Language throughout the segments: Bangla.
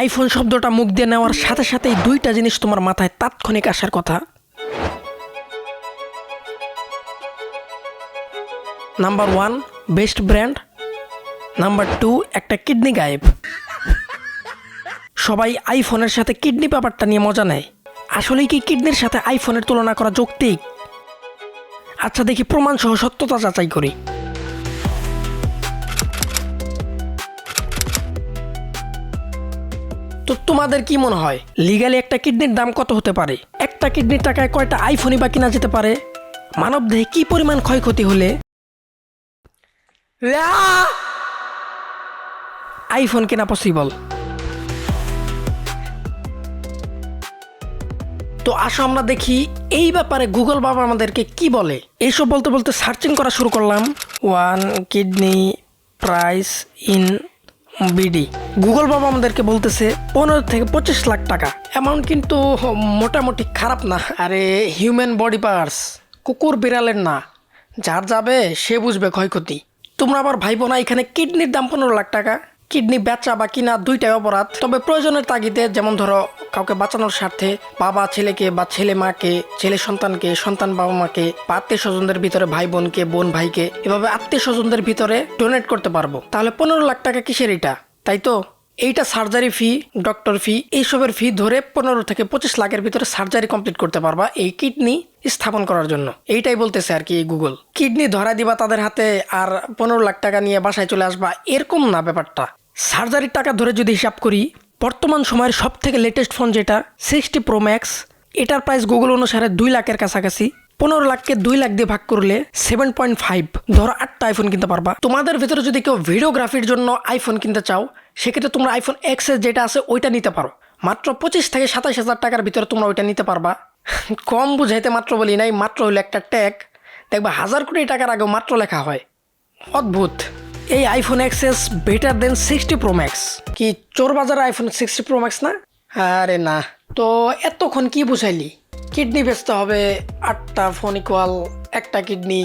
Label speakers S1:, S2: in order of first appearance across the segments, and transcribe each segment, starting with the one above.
S1: আইফোন শব্দটা মুখ দিয়ে নেওয়ার সাথে সাথেই দুইটা জিনিস তোমার মাথায় তাৎক্ষণিক আসার কথা। Number one best brand number two একটা কিডনি গায়েব। সবাই আইফোনের সাথে কিডনি ব্যাপারটা নিয়ে মজা নেয়। আসলেই কি কিডনির সাথে আইফোনের তুলনা করা যৌক্তিক? আচ্ছা দেখি প্রমাণ সহ সত্যতা যাচাই করি। তো তোমাদের কি মনে হয়? লিগালি একটা কিডনির দাম কত হতে পারে? একটা কিডনির টাকায় কয়টা আইফোনই বা কিনা যেতে পারে? মানব দেহে কি পরিমাণ ক্ষয়ক্ষতি হলে! আইফোন কেনা পসিবল তো আসো আমরা দেখি, এই ব্যাপারে গুগল বাবা আমাদেরকে কি বলে? এইসব বলতে বলতে সার্চিং করা শুরু করলাম। One kidney price in BD. Google বাবা আমাদেরকে বলতেছে পনেরো থেকে পঁচিশ লাখ টাকা। অ্যামাউন্ট কিন্তু মোটামুটি খারাপ না। আরে হিউম্যান বডি পার্টস কুকুর বিড়ালের না। যার যাবে, সে বুঝবে ক্ষয়ক্ষতি। তোমরা আবার ভাইবো না এখানে কিডনির দাম পনেরো লাখ টাকা। কিডনি বেচা বা কিনা দুইটাই অপরাধ। তবে প্রয়োজনের তাগিদে যেমন ধরো, কাউকে বাঁচানোর স্বার্থে বাবা ছেলেকে বা ছেলে মাকে, ছেলে সন্তানকে, সন্তান বাবা মাকে বা আত্মীয় স্বজনদের ভিতরে ভাই বোনকে, বোন ভাইকে এভাবে আত্মীয় স্বজনদের ভিতরে ডোনেট করতে পারব। তাহলে পনেরো লাখ টাকা কিসের এটা? তাই তো? এইটা সার্জারি ফি ডক্টর ফি এইসবের ফি ধরে পনেরো থেকে পঁচিশ লাখের ভিতরে সার্জারি কমপ্লিট করতে পারবা এই কিডনি স্থাপন করার জন্য। এইটাই বলতেছে আর কি গুগল কিডনি ধরা দিবা তাদের হাতে আর পনেরো লাখ টাকা নিয়ে বাসায় চলে আসবা, এরকম না ব্যাপারটা। সার্জারির টাকা ধরে যদি হিসাব করি, বর্তমান সময়ের সব থেকে লেটেস্ট ফোন যেটা সিক্সটি প্রো ম্যাক্স এটার প্রাইস গুগল অনুসারে দুই লাখের কাছাকাছি। পনেরো লাখকে দুই লাখ দিয়ে ভাগ করলে সেভেন পয়েন্ট ফাইভ ধরো আটটা আইফোন কিনতে পারবা। তোমাদের ভিতরে যদি কেউ ভিডিওগ্রাফির জন্য আইফোন কিনতে চাও, সেক্ষেত্রে তোমরা আইফোন এক্সেস যেটা আছে, ওইটা নিতে পারো। মাত্র পঁচিশ থেকে সাতাশ হাজার টাকার ভিতরে তোমরা ওইটা নিতে পারবা। কম বুঝাইতে মাত্র বলি নাই, মাত্র হলো একটা ট্যাগ দেখবা, হাজার কোটি টাকার আগেও মাত্র লেখা হয়। অদ্ভুত। এই iPhone XS better than sixty pro max কি চোর বাজার আইফোন সিক্সটি প্রো ম্যাক্স না? আরে না। তো এতক্ষণ কি বুঝাইলি? কিডনি বেচতে হবে, আটটা ফোন ইকুয়াল একটা কিডনি,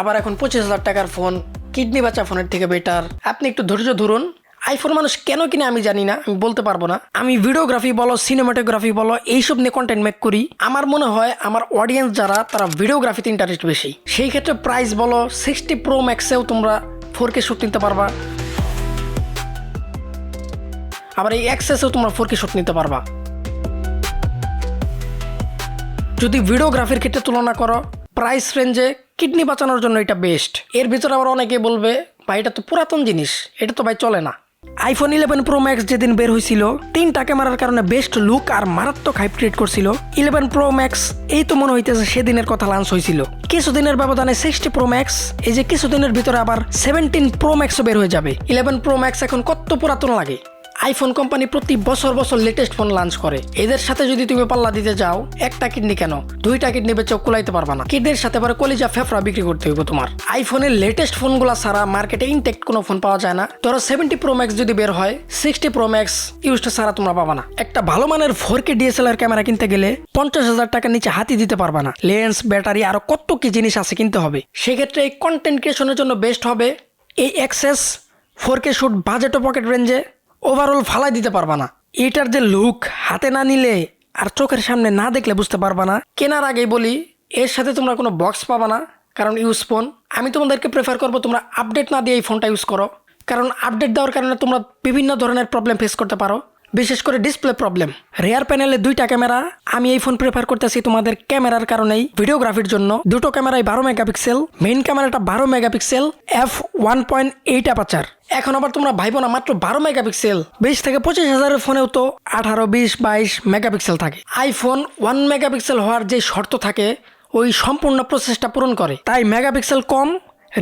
S1: আবার এখন পঁচিশ হাজার টাকার ফোন কিডনি বাঁচা ফোনের থেকে বেটার আপনি একটু ধৈর্য ধরুন। আইফোন মানুষ কেন কিনে আমি জানি না, আমি বলতে পারব না। আমি ভিডিওগ্রাফি বলো সিনেমাটোগ্রাফি বলো, এইসব নিয়ে কন্টেন্ট মেক করি। আমার মনে হয় আমার অডিয়েন্স যারা, তারা ভিডিওগ্রাফিতে ইন্টারেস্ট বেশি। সেই ক্ষেত্রে প্রাইস বলো সিক্সটি প্রো ম্যাক্সেও তোমরা ফোর কে শ্যুট নিতে পারবা। আবার এই অ্যাক্সেসেও তোমরা ফোর কে শ্যুট নিতে পারবা। যদি ভিডিওগ্রাফির ক্ষেত্রে তুলনা করো প্রাইস রেঞ্জে কিডনি বাঁচানোর জন্য এটা বেস্ট এর ভিতরে আবার অনেকে বলবে, ভাই, এটা তো পুরাতন জিনিস, এটা তো ভাই চলে না। আইফোন ইলেভেন প্রো ম্যাক্স যেদিন বের হয়েছিল তিনটা ক্যামেরার কারণে বেস্ট লুক আর মারাত্মক হাইপ ক্রিয়েট করছিল। ইলেভেন প্রো ম্যাক্স এই তো মনে হইতেছে সেদিনের কথা লঞ্চ হয়েছিল কিছুদিনের ব্যবধানে সিক্সটি প্রো ম্যাক্স এই যে কিছুদিনের ভিতরে আবার সেভেন্টিন প্রো ম্যাক্সও বের হয়ে যাবে। ইলেভেন প্রো ম্যাক্স এখন কত পুরাতন লাগে? আইফোন কোম্পানি প্রতি বছর বছর লেটেস্ট ফোন লঞ্চ করে। এদের সাথে যদি তুমি পাল্লা দিতে যাও, একটা কিডনি কেন? দুইটা কিডনি বেচেও কুলাইতে পারবা না। কিডনির সাথে পরে কলিজা ফেফরা বিক্রি করতে হইব তোমার। আইফোনের লেটেস্ট ফোনগুলো ছাড়া মার্কেটে ইনটেক্ট কোনো ফোন পাওয়া যায় না। ধরো সেভেন্টি প্রো ম্যাক্স যদি বের হয় সিক্সটি প্রো ম্যাক্স ইউজটা ছাড়া তোমরা পাবা না। একটা ভালো মানের ফোর কে ডিএসএলআর ক্যামেরা কিনতে গেলে পঞ্চাশ হাজার টাকার নিচে হাতি দিতে পারবা না। লেন্স ব্যাটারি আরও কত কি জিনিস আছে কিনতে হবে। সেক্ষেত্রে এই কন্টেন্ট ক্রিয়েশনের জন্য বেস্ট হবে এই XS four K shoot budget ও পকেট রেঞ্জে ওভারঅল ফালাই দিতে পারবা না। এটার যে লুক হাতে না নিলে আর চোখের সামনে না দেখলে বুঝতে পারবা না। কেনার আগেই বলি, এর সাথে তোমরা কোনো বক্স পাবা না, কারণ ইউজ ফোন আমি তোমাদেরকে প্রেফার করব তোমরা আপডেট না দিয়ে এই ফোনটা ইউজ করো। কারণ আপডেট দেওয়ার কারণে তোমরা বিভিন্ন ধরনের প্রবলেম ফেস করতে পারো। বিশেষ করে ডিসপ্লে প্রবলেম রেয়ার প্যানেলে দুইটা ক্যামেরা আমি এই ফোন প্রেফার করতেছি তোমাদের ক্যামেরার কারণেই ভিডিওগ্রাফির জন্য। দুটো ক্যামেরাই বারো মেগাপিক্সেল মেইন ক্যামেরাটা বারো megapixel F one point eight aperture এখন আবার তোমরা ভাইবো না, মাত্র বারো মেগাপিক্সেল বিশ থেকে পঁচিশ হাজারের ফোনেও তো আঠারো, বিশ, বাইশ মেগাপিক্সেল থাকে। আইফোন ওয়ান মেগাপিক্সেল হওয়ার যে শর্ত থাকে, ওই সম্পূর্ণ প্রসেসটা পূরণ করে। তাই মেগাপিক্সেল কম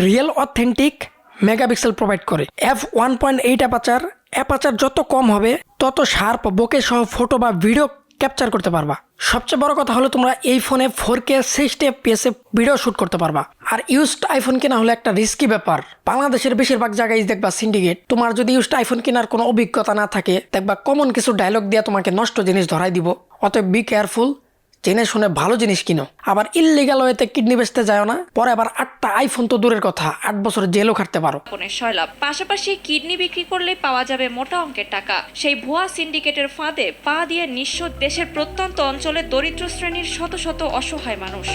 S1: রিয়েল অথেন্টিক মেগাপিক্সেল প্রোভাইড করে। F one point eight aperture aperture যত কম হবে, তত শার্প বোকে সহ ফটো বা ভিডিও ক্যাপচার করতে পারবা। সবচেয়ে বড় কথা হলো তোমরা এই ফোনে ফোর কে সিক্সটি এফপিএসে ভিডিও শ্যুট করতে পারবা। আর ইউজড আইফোন কেনা হলো একটা রিস্কি ব্যাপার। বাংলাদেশের বেশিরভাগ জায়গায় দেখবা সিন্ডিকেট তোমার যদি ইউজড আইফোন কেনার কোনো অভিজ্ঞতা না থাকে, দেখবা কমন কিছু ডায়লগ দিয়ে তোমাকে নষ্ট জিনিস ধরাই দিব। অতএব বি কেয়ারফুল জেনে শুনে ভালো জিনিস কিনো। আবার ইললিগাল ওয়েতে কিডনি বেচতে যায় না। পরে আবার আটটা আইফোন তো দূরের কথা, আট বছর জেলও খাটতে পারো।
S2: সয়লাভ পাশাপাশি কিডনি বিক্রি করলে পাওয়া যাবে মোটা অঙ্কের টাকা। সেই ভুয়া সিন্ডিকেটের ফাঁদে পা দিয়ে নিঃস্ব দেশের প্রত্যন্ত অঞ্চলে দরিদ্র শ্রেণির শত শত অসহায় মানুষ।